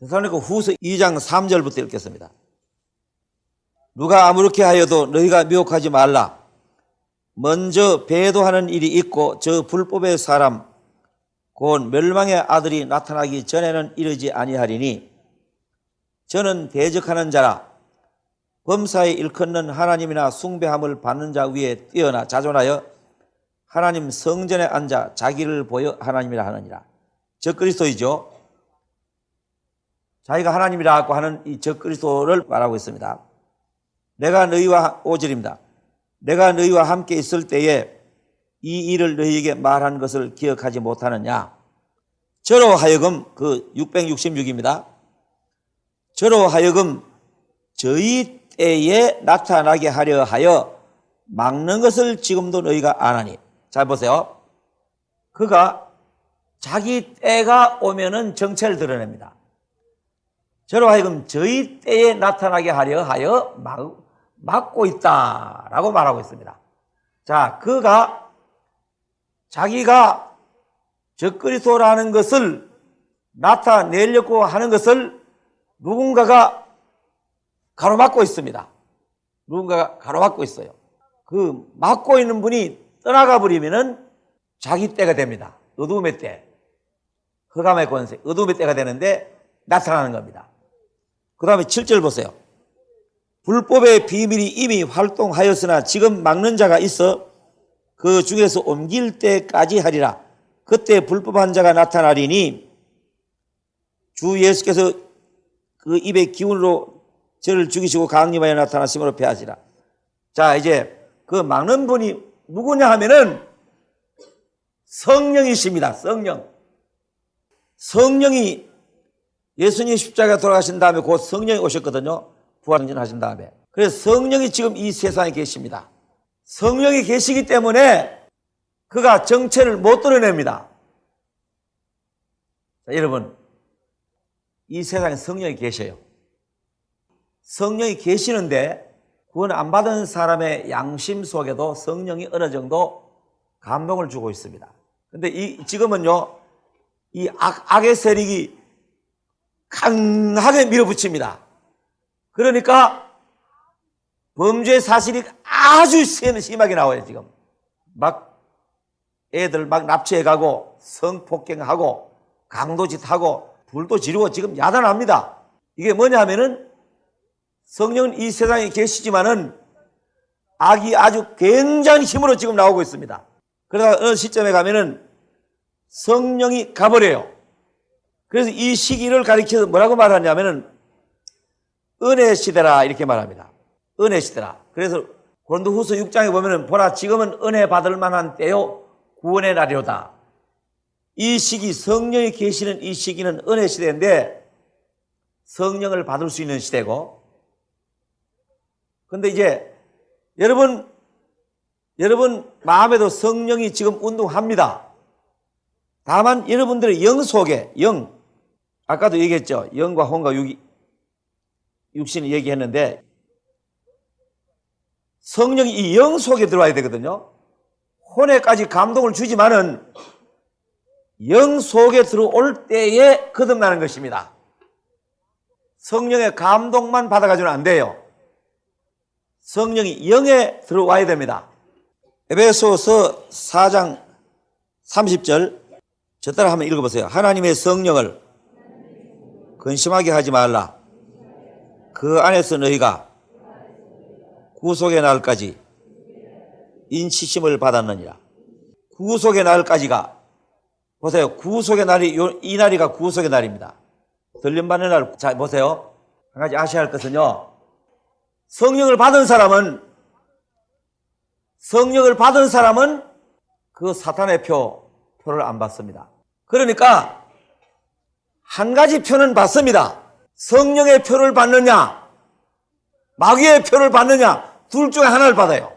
데살로니가 후서 2장 3절부터 읽겠습니다. 누가 아무렇게 하여도 너희가 미혹하지 말라. 먼저 배도하는 일이 있고 저 불법의 사람 곧 멸망의 아들이 나타나기 전에는 이르지 아니하리니 저는 대적하는 자라 범사에 일컫는 하나님이나 숭배함을 받는 자 위에 뛰어나 자존하여 하나님 성전에 앉아 자기를 보여 하나님이라 하느니라. 저 그리스도이죠. 자기가 하나님이라고 하는 이 적그리스도를 말하고 있습니다. 내가 너희와 오절입니다. 내가 너희와 함께 있을 때에 이 일을 너희에게 말한 것을 기억하지 못하느냐? 저로 하여금 그 666입니다. 저로 하여금 저희 때에 나타나게 하려 하여 막는 것을 지금도 너희가 아나니. 잘 보세요. 그가 자기 때가 오면은 정체를 드러냅니다. 저로 하여금 저희 때에 나타나게 하려 하여 막, 막고 있다 라고 말하고 있습니다. 자, 그가 자기가 적그리스도라는 것을 나타내려고 하는 것을 누군가가 가로막고 있습니다. 누군가가 가로막고 있어요. 그 막고 있는 분이 떠나가 버리면은 자기 때가 됩니다. 어둠의 때. 흑암의 권세, 어둠의 때가 되는데 나타나는 겁니다. 그 다음에 7절 보세요. 불법의 비밀이 이미 활동하였으나 지금 막는 자가 있어 그 중에서 옮길 때까지 하리라. 그때 불법한 자가 나타나리니 주 예수께서 그 입의 기운으로 저를 죽이시고 강림하여 나타나심으로 패하시라. 자, 이제 그 막는 분이 누구냐 하면은 성령이십니다. 성령. 성령이 예수님 십자가 돌아가신 다음에 곧 성령이 오셨거든요. 부활전 하신 다음에. 그래서 성령이 지금 이 세상에 계십니다. 성령이 계시기 때문에 그가 정체를 못 드러냅니다. 자, 여러분, 이 세상에 성령이 계셔요. 성령이 계시는데 구원 안 받은 사람의 양심 속에도 성령이 어느 정도 감동을 주고 있습니다. 근데 이, 지금은요, 이 악, 악의 세력이 강하게 밀어붙입니다. 그러니까 범죄 사실이 아주 심- 심하게 나와요, 지금. 막 애들 막 납치해가고 성폭행하고 강도짓하고 불도 지르고 지금 야단합니다. 이게 뭐냐 하면은 성령은 이 세상에 계시지만은 악이 아주 굉장히 힘으로 지금 나오고 있습니다. 그러다가 어느 시점에 가면은 성령이 가버려요. 그래서 이 시기를 가리켜서 뭐라고 말하냐면은 은혜 시대라 이렇게 말합니다. 은혜 시대라. 그래서 고린도 후서 6장에 보면은 보라 지금은 은혜 받을 만한 때요 구원의 날이로다. 이 시기 성령이 계시는 이 시기는 은혜 시대인데 성령을 받을 수 있는 시대고 근데 이제 여러분 여러분 마음에도 성령이 지금 운동합니다. 다만 여러분들의 영 속에 영 아까도 얘기했죠. 영과 혼과 육이 육신이 얘기했는데 성령이 이 영 속에 들어와야 되거든요. 혼에까지 감동을 주지만은 영 속에 들어올 때에 거듭나는 것입니다. 성령의 감동만 받아가지고는 안 돼요. 성령이 영에 들어와야 됩니다. 에베소서 4장 30절 저 따라 한번 읽어보세요. 하나님의 성령을 근심하게 하지 말라. 그 안에서 너희가 구속의 날까지 인치심을 받았느니라. 구속의 날까지가 보세요. 구속의 날이 요- 이 날이가 구속의 날입니다. 들림받는 날. 자 보세요. 한 가지 아셔야 할 것은요. 성령을 받은 사람은 성령을 받은 사람은 그 사탄의 표 표를 안 받습니다. 그러니까 한 가지 표는 받습니다. 성령의 표를 받느냐, 마귀의 표를 받느냐, 둘 중에 하나를 받아요.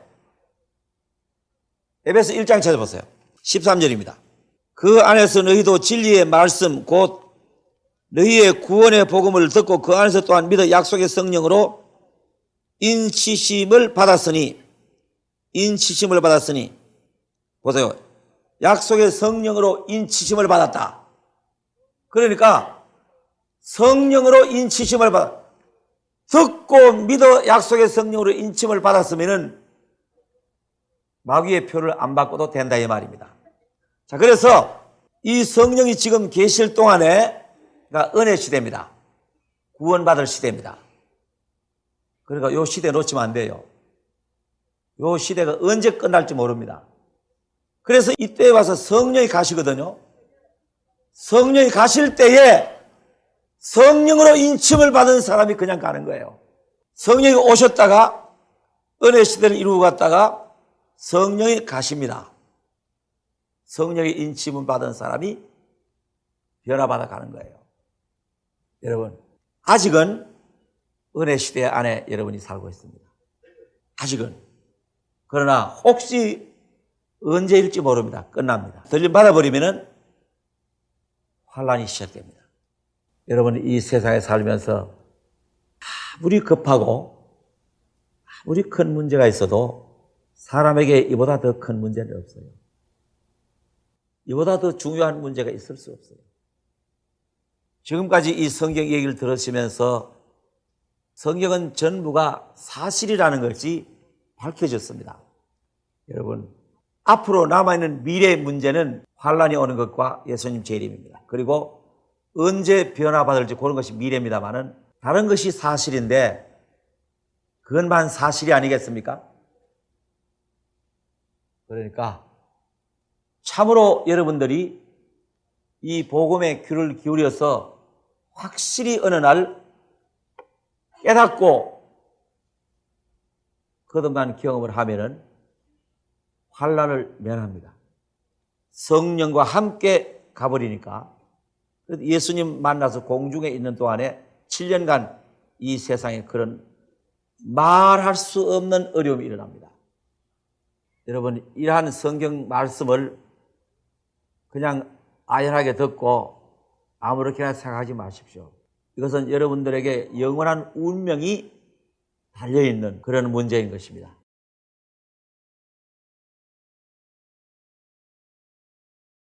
에베소 1장 찾아보세요. 13절입니다. 그 안에서 너희도 진리의 말씀 곧 너희의 구원의 복음을 듣고 그 안에서 또한 믿어 약속의 성령으로 인치심을 받았으니 인치심을 받았으니 보세요. 약속의 성령으로 인치심을 받았다. 그러니까 성령으로 인치심을 받아 듣고 믿어 약속의 성령으로 인침을 받았으면은 마귀의 표를 안 받고도 된다 이 말입니다. 자, 그래서 이 성령이 지금 계실 동안에 그러니까 은혜 시대입니다. 구원받을 시대입니다. 그러니까 요 시대 놓치면 안 돼요. 요 시대가 언제 끝날지 모릅니다. 그래서 이때에 와서 성령이 가시거든요. 성령이 가실 때에 성령으로 인침을 받은 사람이 그냥 가는 거예요. 성령이 오셨다가 은혜 시대를 이루고 갔다가 성령이 가십니다. 성령의 인침을 받은 사람이 변화받아 가는 거예요. 여러분, 아직은 은혜 시대 안에 여러분이 살고 있습니다. 아직은. 그러나 혹시 언제일지 모릅니다. 끝납니다. 들림 받아버리면은 환란이 시작됩니다. 여러분 이 세상에 살면서 아무리 급하고 아무리 큰 문제가 있어도 사람에게 이보다 더 큰 문제는 없어요. 이보다 더 중요한 문제가 있을 수 없어요. 지금까지 이 성경 얘기를 들으시면서 성경은 전부가 사실이라는 것이 밝혀졌습니다. 여러분, 앞으로 남아있는 미래의 문제는 환란이 오는 것과 예수님 재림입니다. 그리고 언제 변화받을지 그런 것이 미래입니다만은 다른 것이 사실인데 그것만 사실이 아니겠습니까? 그러니까 참으로 여러분들이 이 복음의 귀를 기울여서 확실히 어느 날 깨닫고 거듭난 경험을 하면은 환란을 면합니다. 성령과 함께 가버리니까 예수님 만나서 공중에 있는 동안에 7년간 이 세상에 그런 말할 수 없는 어려움이 일어납니다. 여러분 이러한 성경 말씀을 그냥 아연하게 듣고 아무렇게나 생각하지 마십시오. 이것은 여러분들에게 영원한 운명이 달려있는 그런 문제인 것입니다.